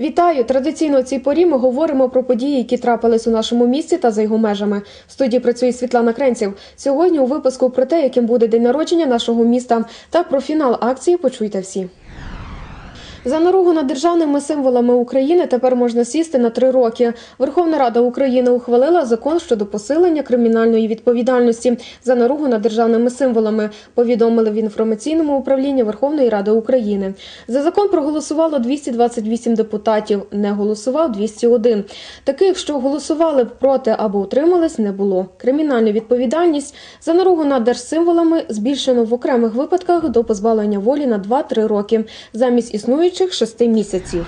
Вітаю! Традиційно у цій порі ми говоримо про події, які трапились у нашому місті та за його межами. В студії працює Світлана Кренців. Сьогодні у випуску про те, яким буде день народження нашого міста, та про фінал акції почуйте всі. За наругу над державними символами України тепер можна сісти на три роки. Верховна Рада України ухвалила закон щодо посилення кримінальної відповідальності за наругу над державними символами. Повідомили в інформаційному управлінні Верховної Ради України. За закон проголосувало 228 депутатів. Не голосував 201. Таких, що голосували проти або утримались, не було. Кримінальну відповідальність за наругу над держсимволами збільшено в окремих випадках до позбавлення волі на 2-3 роки замість існуючих 6 місяців.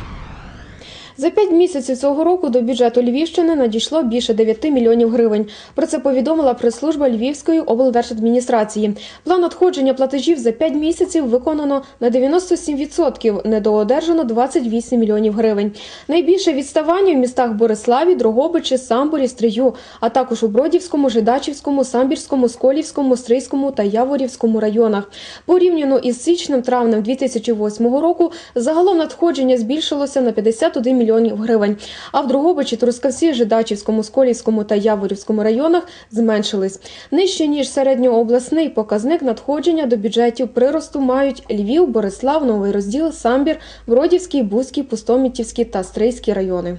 За п'ять місяців цього року до бюджету Львівщини надійшло більше 9 мільйонів гривень. Про це повідомила прес-служба Львівської облдержадміністрації. План надходження платежів за п'ять місяців виконано на 97%, недоодержано 28 мільйонів гривень. Найбільше відставання в містах Бориславі, Дрогобичі, Самборі, Стрию, а також у Бродівському, Жидачівському, Самбірському, Сколівському, Стрийському та Яворівському районах. Порівняно із січнем-травнем 2008 року загалом надходження збільшилося на 51 мільйонів гривень. А в Другобичі, Трускавці, Жидачівському, Сколівському та Яворівському районах зменшились. Нижче ніж середньообласний показник надходження до бюджетів приросту мають Львів, Борислав, Новий Розділ, Самбір, Бродівський, Бузький, Пустомітівський та Стрийський райони.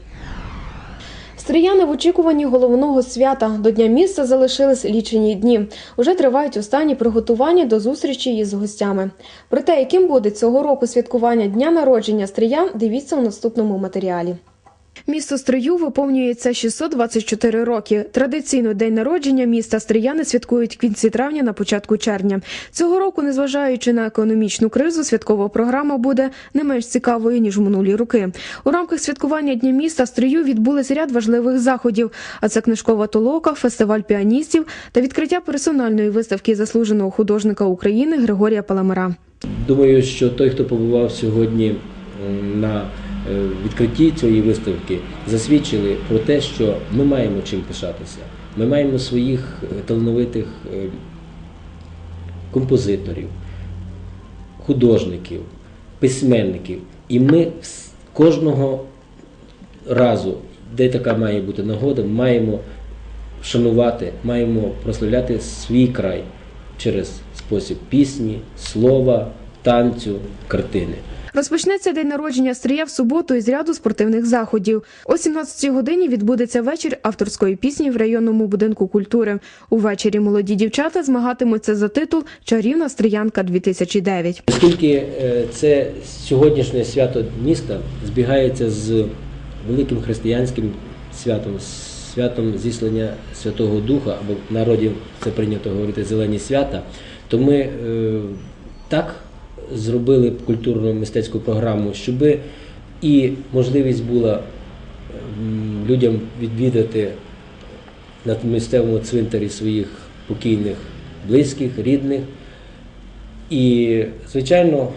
Стрияни в очікуванні головного свята до Дня міста залишились лічені дні. Уже тривають останні приготування до зустрічі із гостями. Про те, яким буде цього року святкування дня народження стріян, дивіться у наступному матеріалі. Місто Стрию виповнюється 624 роки. Традиційно день народження міста Стрияни святкують в кінці травня на початку червня. Цього року, незважаючи на економічну кризу, святкова програма буде не менш цікавою ніж в минулі роки. У рамках святкування дня міста Стрию відбулись ряд важливих заходів. А це книжкова толока, фестиваль піаністів та відкриття персональної виставки заслуженого художника України Григорія Паламара. Думаю, що той, хто побував сьогодні на відкритті цієї виставки, засвідчили про те, що ми маємо чим пишатися. Ми маємо своїх е, талановитих е, композиторів, художників, письменників. І ми кожного разу, де така має бути нагода, маємо шанувати, маємо прославляти свій край через спосіб пісні, слова, танцю, картини. Розпочнеться день народження Стрия в суботу із ряду спортивних заходів. О 17 годині відбудеться вечір авторської пісні в районному будинку культури. Увечері молоді дівчата змагатимуться за титул Чарівна Стріянка 2009 Оскільки е, це сьогоднішнє свято міста збігається з великим християнським святом, святом зіслання Святого Духа, або в народі це прийнято говорити зелені свята, то ми е, так зробили культурну мистецьку програму, щоб і можливість була людям відвідати на місцевому цвинтарі своїх покійних близьких, рідних. І, звичайно,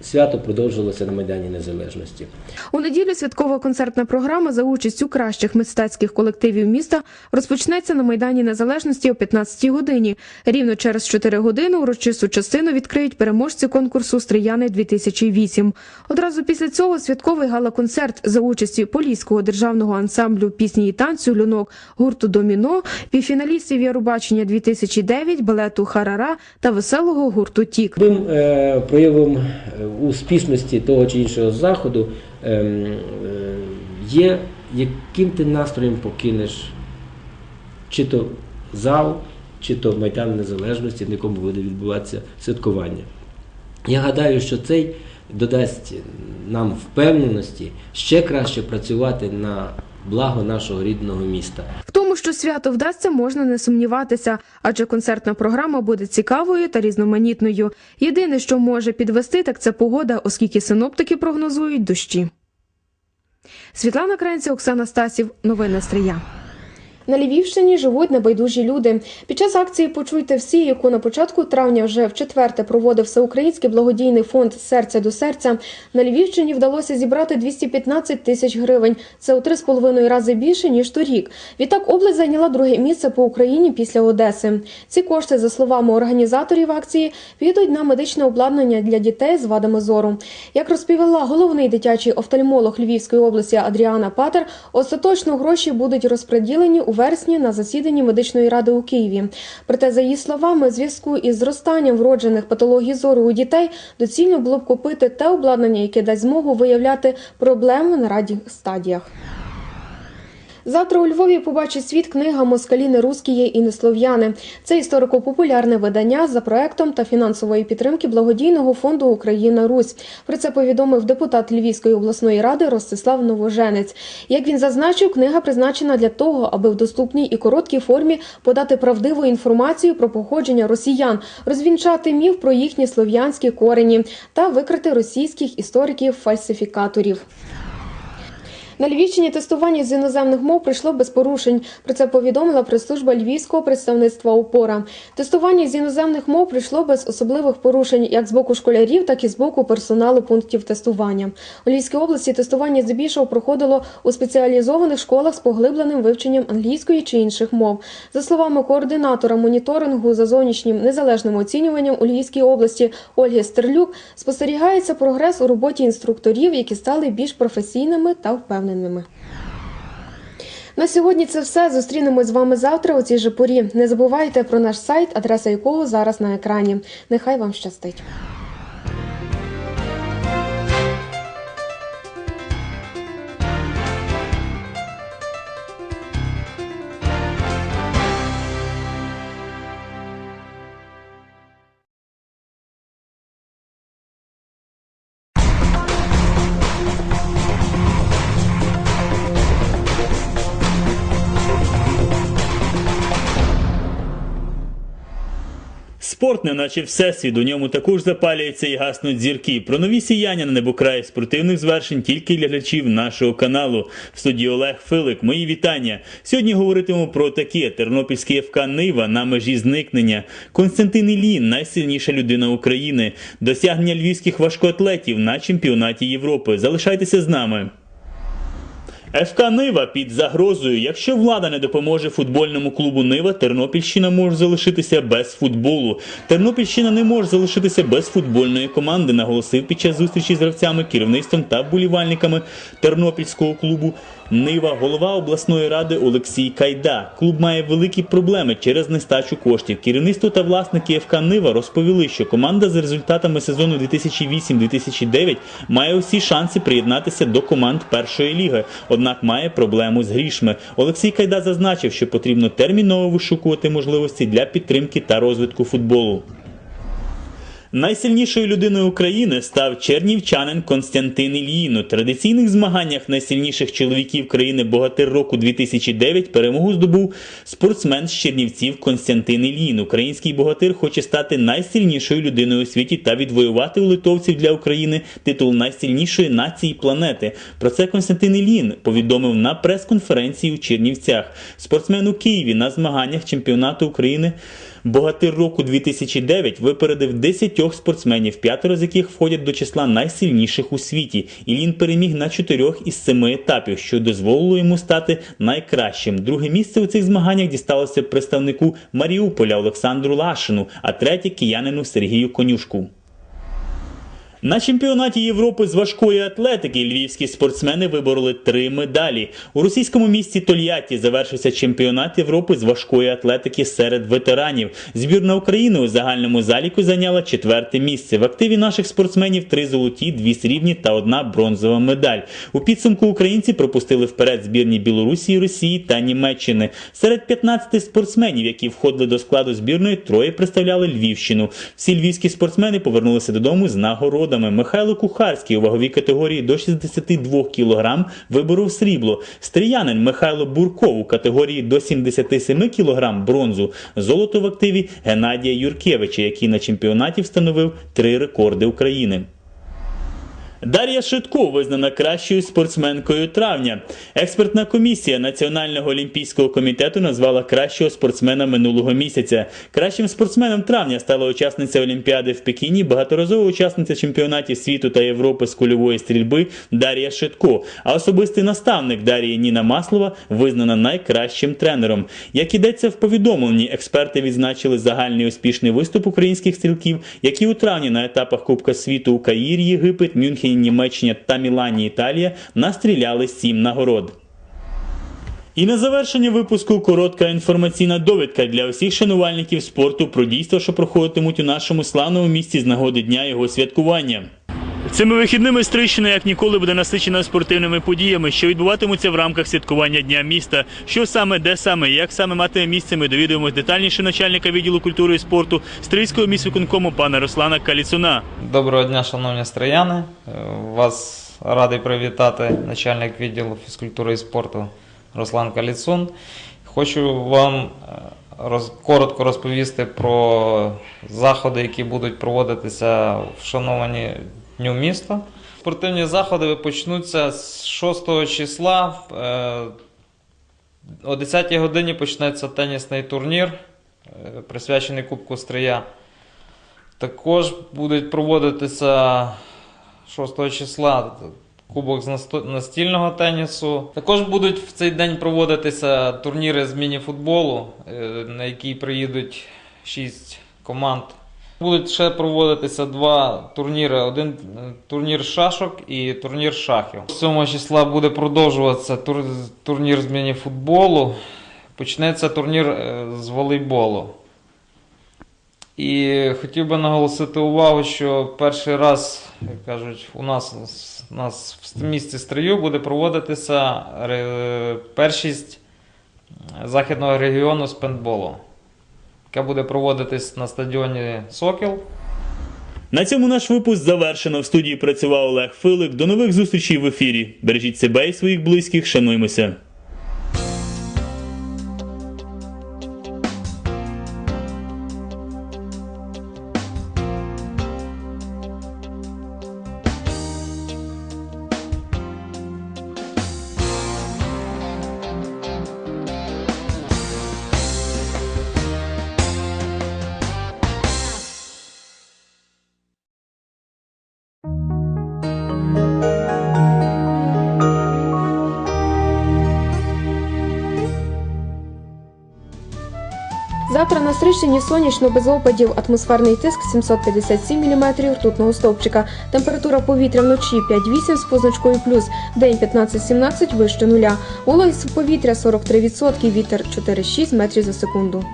свято продовжилося на Майдані Незалежності. У неділю святкова концертна програма за участю кращих мистецьких колективів міста розпочнеться на майдані Незалежності о 15 годині. Рівно через 4 години урочисту частину відкриють переможці конкурсу Стрияни 2008 Одразу після цього святковий гала-концерт за участі Поліського державного ансамблю пісні і танцю Люнок гурту Доміно, півфіналістів Євробачення 2009 балету Харара та веселого гурту Тік. Тим е, проявом е, успішності того чи іншого заходу ем, е, є, яким ти настроєм покинеш чи то зал, чи то Майдан Незалежності, на якому буде відбуватися святкування. Я гадаю, що цей додасть нам впевненості ще краще працювати на благо нашого рідного міста. В тому, що свято вдасться, можна не сумніватися, адже концертна програма буде цікавою та різноманітною. Єдине, що може підвести, так це погода, оскільки синоптики прогнозують дощі. Світлана Кренця, Оксана Стасів. Новини Стрия. На Львівщині живуть небайдужі люди. Під час акції Почуйте всі, яку на початку травня вже в четверте проводив всеукраїнський благодійний фонд Серця до серця. На Львівщині вдалося зібрати 215 тисяч гривень. Це у три з половиною рази більше ніж торік. Відтак область зайняла друге місце по Україні після Одеси. Ці кошти, за словами організаторів акції, підуть на медичне обладнання для дітей з вадами зору. Як розповіла головний дитячий офтальмолог Львівської області Адріана Патер, остаточно гроші будуть розподілені у вересні на засіданні медичної ради у Києві. Проте, за її словами, зв'язку із зростанням вроджених патологій зору у дітей доцільно було б купити те обладнання, яке дасть змогу виявляти проблеми на ранніх стадіях. Завтра у Львові побачить світ книга Москалі не русські і не слов'яни. Це історико-популярне видання за проектом та фінансової підтримки благодійного фонду Україна Русь. Про це повідомив депутат Львівської обласної ради Ростислав Новоженець. Як він зазначив, книга призначена для того, аби в доступній і короткій формі подати правдиву інформацію про походження росіян, розвінчати міф про їхні слов'янські корені та викрити російських істориків-фальсифікаторів. На Львівщині тестування з іноземних мов пройшло без порушень. Про це повідомила прес-служба львівського представництва УПОРА. Тестування з іноземних мов пройшло без особливих порушень, як з боку школярів, так і з боку персоналу пунктів тестування. У Львівській області тестування здебільшого проходило у спеціалізованих школах з поглибленим вивченням англійської чи інших мов. За словами координатора моніторингу за зовнішнім незалежним оцінюванням у Львівській області Ольги Стерлюк, спостерігається прогрес у роботі інструкторів, які стали більш професійними та впевненими. На сьогодні це все. Зустрінемось з вами завтра у цій же порі. Не забувайте про наш сайт, адреса якого зараз на екрані. Нехай вам щастить. Спорт, не наче всесвіт, у ньому також запалюються і гаснуть зірки. Про нові сіяння на небокраї спортивних звершень тільки для глядачів нашого каналу. В студії Олег Филик. Мої вітання. Сьогодні говоритимемо про таке: Тернопільський ФК Нива на межі зникнення. Константин Ілін, найсильніша людина України. Досягнення львівських важкоатлетів на чемпіонаті Європи. Залишайтеся з нами. ФК Нива під загрозою. Якщо влада не допоможе футбольному клубу Нива, Тернопільщина може залишитися без футболу. Тернопільщина не може залишитися без футбольної команди, наголосив під час зустрічі з гравцями, керівництвом та вболівальниками тернопільського клубу. Нива, голова обласної ради Олексій Кайда. Клуб має великі проблеми через нестачу коштів. Керівництво та власники ФК Нива розповіли, що команда за результатами сезону 2008-2009 має усі шанси приєднатися до команд першої ліги, однак має проблему з грішми. Олексій Кайда зазначив, що потрібно терміново вишукувати можливості для підтримки та розвитку футболу. Найсильнішою людиною України став чернівчанин Константин Ільїн. У традиційних змаганнях найсильніших чоловіків країни Богатир року 2009 перемогу здобув спортсмен з Чернівців Константин Ільїн. Український богатир хоче стати найсильнішою людиною у світі та відвоювати у литовців для України титул найсильнішої нації планети. Про це Константин Ільїн повідомив на прес-конференції у Чернівцях. Спортсмен у Києві на змаганнях чемпіонату України. Богатир року 2009 випередив 10 спортсменів, п'ятеро з яких входять до числа найсильніших у світі. Ілін переміг на чотирьох із семи етапів, що дозволило йому стати найкращим. Друге місце у цих змаганнях дісталося представнику Маріуполя Олександру Лашину, а третє киянину Сергію Конюшку. На чемпіонаті Європи з важкої атлетики львівські спортсмени вибороли три медалі. У російському місті Тольятті завершився чемпіонат Європи з важкої атлетики серед ветеранів. Збірна України у загальному заліку зайняла четверте місце. В активі наших спортсменів три золоті, дві срібні та одна бронзова медаль. У підсумку українці пропустили вперед збірні Білорусі, Росії та Німеччини. Серед 15 спортсменів, які входили до складу збірної, троє представляли Львівщину. Всі львівські спортсмени повернулися додому з нагородами. Михайло Кухарський у ваговій категорії до 62 кг виборов срібло. Стріянин Михайло Бурков у категорії до 77 кг бронзу. Золото в активі Геннадія Юркевича, який на чемпіонаті встановив три рекорди України. Дар'я Шитко визнана кращою спортсменкою травня. Експертна комісія Національного олімпійського комітету назвала кращого спортсмена минулого місяця. Кращим спортсменом травня стала учасниця Олімпіади в Пекіні, багаторазова учасниця чемпіонатів світу та Європи з кульової стрільби Дар'я Шитко. А особистий наставник Дар'ї Ніна Маслова визнана найкращим тренером. Як ідеться в повідомленні, експерти відзначили загальний успішний виступ українських стрілків, які у травні на етапах Кубка світу у Каїрі, Єгипет, Мюнхені, Німеччина та Мілані, Італія настріляли сім нагород. І на завершення випуску коротка інформаційна довідка для усіх шанувальників спорту про дійства, що проходитимуть у нашому славному місті з нагоди дня його святкування. Цими вихідними Стрийщина як ніколи буде насичена спортивними подіями, що відбуватимуться в рамках святкування Дня міста. Що саме, де саме, як саме матиме місце, ми довідуємось детальніше начальника відділу культури і спорту Стрийського міськвиконкому пана Руслана Каліцуна. Доброго дня, шановні стрияни. Вас радий привітати начальник відділу фізкультури і спорту Руслан Каліцун. Хочу вам е, коротко розповісти про заходи, які будуть проводитися в шановані Дню міста. Спортивні заходи почнуться з 6 числа. Е, О 10 годині почнеться тенісний турнір, е, присвячений Кубку Стрия. Також будуть проводитися 6 числа Кубок з настільного тенісу. Також будуть в цей день проводитися турніри з міні-футболу, е, на які приїдуть 6 команд. Будуть ще проводитися два турніри: один е, турнір шашок і турнір шахів. 7 числа буде продовжуватися тур- турнір з міні-футболу. Почнеться турнір е, з волейболу. І хотів би наголосити увагу, що перший раз, як кажуть, у нас, у нас в місті Стрию буде проводитися першість західного регіону з пентболу, яка буде проводитись на стадіоні Сокіл. На цьому наш випуск завершено. В студії працював Олег Филик. До нових зустрічей в ефірі. Бережіть себе і своїх близьких. Шануймося. Завтра на Стрищині сонячно без опадів, атмосферний тиск 757 мм ртутного стовпчика. Температура повітря вночі 5-8 з позначкою плюс, день 15-17 вище нуля. Вологість повітря 43%, вітер 4-6 метрів за секунду.